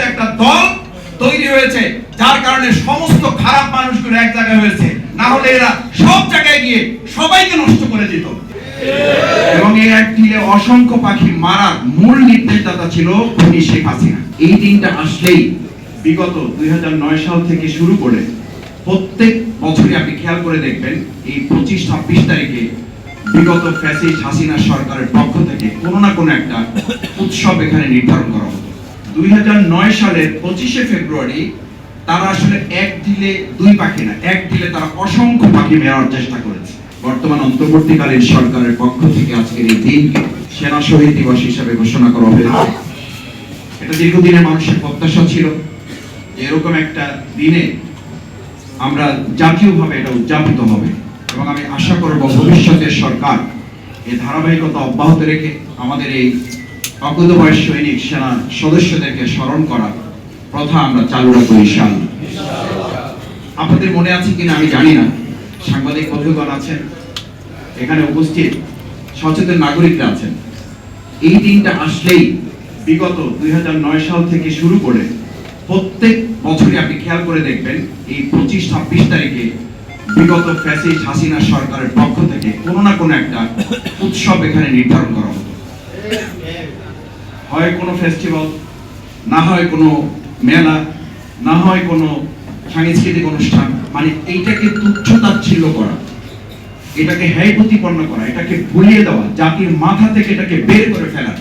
মতো একটা দল তৈরি হয়েছে, যার কারণে সমস্ত খারাপ মানুষগুলো এক জায়গায় হয়েছে। না হলে এরা সব জায়গায় গিয়ে সবাইকে নষ্ট করে দিত। এবং এই এক ঢিলে অসংখ্য পাখি মারার মূল নির্দেশদাতা ছিল খুনি শেখ হাসিনা। এই দিনটা আসলেই বিগত দুই হাজার নয় সাল থেকে শুরু করে প্রত্যেক বছরই আপনি খেয়াল করে দেখবেন, এই পঁচিশ, ছাব্বিশ তারিখে বিগত ফ্যাসিস্ট হাসিনা সরকারের পক্ষ থেকে কোনো না কোনো একটা উৎসব এখানে নির্ধারণ করা দুই সালের পঁচিশে ফেব্রুয়ারি তারা আসলে এক দিলে দুই পাখি না, এক দিলে তারা অসংখ্য পাখি মেরার চেষ্টা করেছে। বর্তমান অন্তর্বর্তীকালীন সরকারের পক্ষ থেকে আজকের এই দিনকে সেনা শহীদ দিবস হিসাবে ঘোষণা করা হয়েছে। এটা দীর্ঘদিনের মানুষের প্রত্যাশা ছিল এরকম একটা দিনে আমরা জাতীয়ভাবে এটা উদযাপিত হবে এবং আমি আশা করব ভবিষ্যতের সরকার এই ধারাবাহিকতা অব্যাহত রেখে আমাদের এই অকুত বয়স সৈনিক সেনা সদস্যদেরকে স্মরণ করা প্রথা আমরা চালু রাখব ইনশাআল্লাহ। আপনাদের মনে আছে কিনা আমি জানি না। সাংবাদিক বন্ধুগণ আছেন, এখানে উপস্থিত সচেতন নাগরিকরা আছেন। এই দিনটা আসলেই বিগত দুই হাজার নয় সাল থেকে শুরু করে প্রত্যেক বছরই আপনি খেয়াল করে দেখবেন, এই পঁচিশ ছাব্বিশ তারিখে বিগত ফ্যাসিস্ট হাসিনা সরকারের পক্ষ থেকে কোনো না কোনো একটা উৎসব এখানে নির্ধারণ করা হতো। হয় কোনো ফেস্টিভ্যাল না হয় কোনো মেলা, না হয় কোনো সাংস্কৃতিক অনুষ্ঠান মানে এইটাকে তুচ্ছতাচ্ছিল্য করা, এটাকে হ্যায় প্রতিপন্ন করা, এটাকে ভুলিয়ে দেওয়া, জাতির মাথা থেকে এটাকে বের করে ফেলা,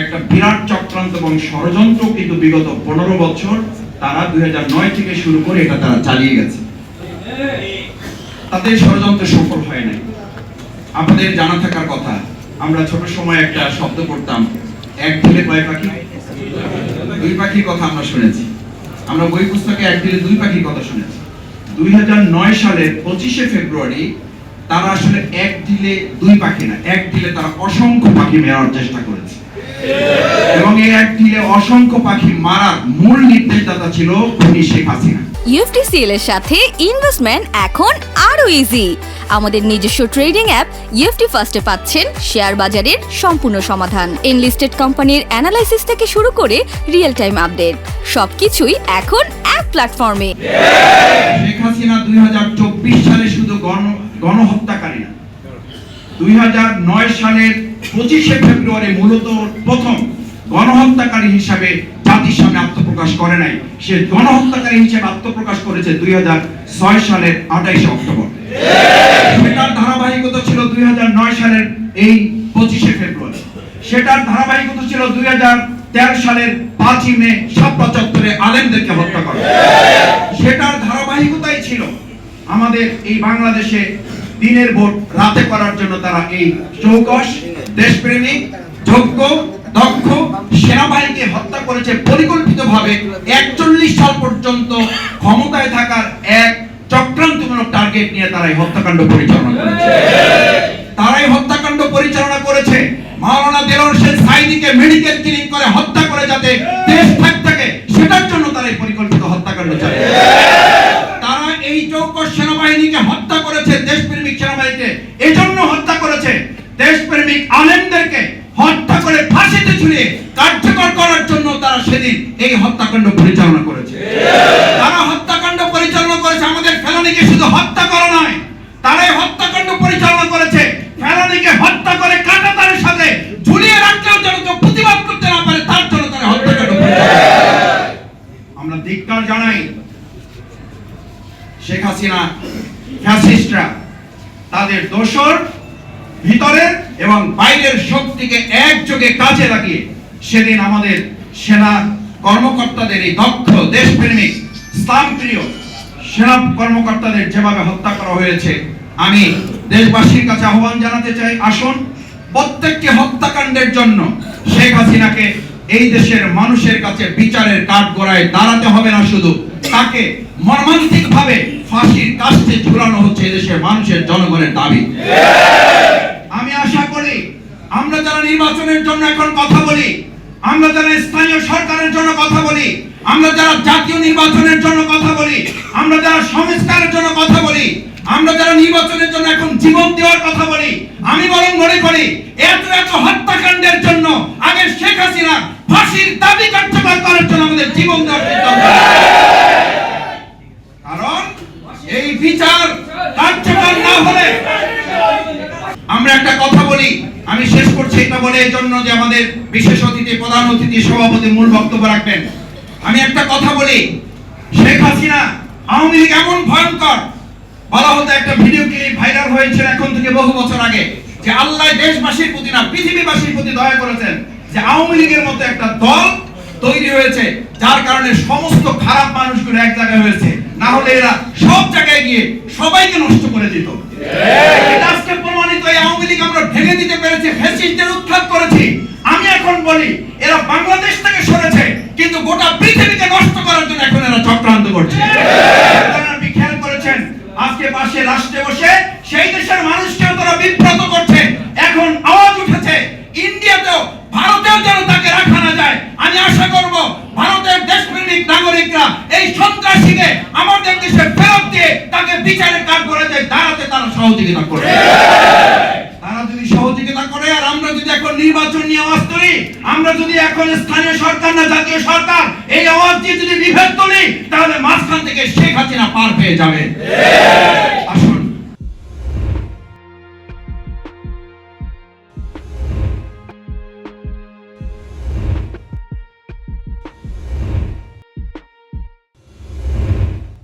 একটা বিরাট চক্রান্ত এবং ষড়যন্ত্র কিন্তু বিগত পনেরো বছর তারা দুই নয় থেকে শুরু করে এটা তারা চালিয়ে গেছে। তাদের ষড়যন্ত্র সফল হয় নাই। আপনাদের জানা থাকার কথা, আমরা ছোট সময় একটা শব্দ করতাম এক কয় পাখি? দুই পাখির কথা আমরা শুনেছি। আমরা বই পুস্তকে এক দুই পাখির কথা শুনেছি। দুই সালের পঁচিশে ফেব্রুয়ারি তারা আসলে এক ঢিলে দুই পাখি না, এক ঢিলে তারা অসংখ্য পাখি মেরার চেষ্টা করেছে। এবং এই এক ঢিলে অসংখ্য পাখি মারার মূল নির্দেশদাতা ছিল খুনি শেখ হাসিনা। ইউএফটিসিএল এর সাথে ইনভেস্টমেন্ট এখন আরও ইজি আমাদের নিজস্ব ট্রেডিং অ্যাপ ইউএফটি ফার্স্টে পাচ্ছেন শেয়ার বাজারের সম্পূর্ণ সমাধান। এনলিস্টেড কোম্পানির অ্যানালাইসিস থেকে শুরু করে রিয়েল টাইম আপডেট সবকিছুই এখন এক প্ল্যাটফর্মে শেখ হাসিনা দুই সালে শুধু গণ গণহত্যাকারী না, দুই সালের পঁচিশে ফেব্রুয়ারি মূলত প্রথম গণহত্যাকারী হিসাবে জাতির সামনে আত্মপ্রকাশ করে নাই। সে গণহত্যাকারী হিসেবে আত্মপ্রকাশ করেছে দুই ছয় সালের আঠাইশে অক্টোবর। সেটার ধারাবাহিকতা ছিল দুই নয় সালের এই পঁচিশে ফেব্রুয়ারি। সেটার ধারাবাহিকতা ছিল দুই সালের পাঁচই মে সাপ্পা চত্বরে আলেমদেরকে হত্যা করা। সেটার ধারাবাহিকতাই ছিল আমাদের এই বাংলাদেশে দিনের ভোট রাতে করার জন্য তারা এই চৌকস, দেশপ্রেমিক, যোগ্য দক্ষ সেনাবাহিনীকে হত্যা করেছে পরিকল্পিতভাবে একচল্লিশ সাল পর্যন্ত ক্ষমতায় থাকার এক চক্রান্তমূলক টার্গেট নিয়ে তারাই হত্যাকাণ্ড পরিচালনা করেছে। তারাই হত্যাকাণ্ড পরিচালনা করেছে। মাওলানা দেলোর শেখ সাইদিকে মেডিকেল ক্লিনিক করে হত্যা করে যাতে দেশ থাক থাকে সেটার জন্য তারা এই পরিকল্পিত হত্যাকাণ্ড চালিয়েছে তারা এই চৌকস সেনাবাহিনীকে হত্যা করেছে দেশপ্রেমিক সেনাবাহিনীকে এজন্য হত্যা করেছে দেশপ্রেমিক আলেমদেরকে হত্যা করে ফাঁসিতে ঝুলিয়ে কার্যকর করার জন্য তারা সেদিন এই হত্যাকাণ্ড পরিচালনা করেছে। তারা হত্যাকাণ্ড পরিচালনা করেছে, আমাদের ফেলানিকে শুধু হত্যা করা নয় তারাই হত্যাকাণ্ড পরিচালনা করেছে। ফেলানিকে হত্যা করে কাটা তারের সাথে ঝুলিয়ে রাখলেও যেন কেউ প্রতিবাদ করতে না পারে, তার জন্য তারা হত্যাকাণ্ড আমরা ধিক্কার জানাই, শেখ হাসিনা ফ্যাসিস্টরা তাদের দোসর ভিতরের এবং বাইরের শক্তিকে একযোগে কাজে লাগিয়ে সেদিন আমাদের সেনা কর্মকর্তাদের এই দক্ষ, দেশপ্রেমিক ইসলামপ্রিয় সেনা কর্মকর্তাদের যেভাবে হত্যা করা হয়েছে, আমি দেশবাসীর কাছে আহ্বান জানাতে চাই, আসুন প্রত্যেকটি হত্যাকাণ্ডের জন্য শেখ হাসিনাকে এই দেশের মানুষের কাছে বিচারের কাঠ গড়ায় দাঁড়াতে হবে না শুধু, তাকে মর্মান্তিক ভাবে ফাঁসির কাস্তে ঝুলানো হচ্ছে এদেশের মানুষের জনগণের দাবি। আমি আশা করি, আমরা যারা নির্বাচনের জন্য এখন কথা বলি আমরা যারা স্থানীয় সরকারের জন্য কথা বলি, আমরা যারা জাতীয় নির্বাচনের জন্য কথা বলি, আমরা যারা সংস্কারের জন্য কথা বলি, আমরা যারা নির্বাচনের জন্য এখন জীবন দেওয়ার কথা বলি, আমি বরং মনে করি, এত এত হত্যাকাণ্ডের জন্য আগে শেখ হাসিনা ফাঁসির দাবি কার্যকর করার জন্য আমাদের জীবন দেওয়ার কারণ এই বিচার কার্যকর না হলে আমরা একটা কথা বলি, আমি শেষ এটা বলে জন্য যে আমাদের বিশেষ অতিথি, প্রধান অতিথি, সভাপতি মূল বক্তব্য রাখবেন। আমি একটা কথা বলি, শেখ হাসিনা আওয়ামী লীগ এমন ভয়ঙ্কর। বলা হতো একটা ভিডিও ক্লিপ ভাইরাল হয়েছিল এখন থেকে বহু বছর আগে, যে আল্লাহ দেশবাসীর প্রতি না, পৃথিবীবাসীর প্রতি দয়া করেছেন যে আওয়ামী লীগের মতো একটা দল তৈরি হয়েছে, যার কারণে সমস্ত খারাপ মানুষগুলো এক জায়গায় হয়েছে। না হলে এরা সব জায়গায় গিয়ে সবাইকে নষ্ট করে দিত। আজকে প্রমাণিত এই আওয়ামী লীগ আমরা ভেঙে দিতে পেরেছি ফ্যাসিস্টদের উৎখাত করেছি। আমি এখন বলি এরা বাংলাদেশ থেকে সরেছে কিন্তু গোটা পৃথিবীকে নষ্ট করার জন্য এখন এরা চক্রান্ত করছে। আপনি খেয়াল করেছেন? আজকে পাশে রাষ্ট্রে বসে সেই দেশের মানুষকেও তারা বিব্রত করছে। এখন আওয়াজ উঠেছে ইন্ডিয়াতেও ভারতেও যেন তাকে রাখা না যায়। আমি আশা করব ভারতের দেশপ্রেমিক নাগরিকরা এই আমাদের দেশে ফেরত দিয়ে তাকে বিচারের কাজ করে যায় দাঁড়াতে তারা সহযোগিতা করে। তারা যদি সহযোগিতা করে, আর আমরা যদি এখন নির্বাচন নিয়ে আওয়াজ তুলি, আমরা যদি এখন স্থানীয় সরকার না জাতীয় সরকার, এই আওয়াজ দিয়ে যদি বিভেদ তুলি, তাহলে মাঝখান থেকে শেখ হাসিনা পার পেয়ে যাবে।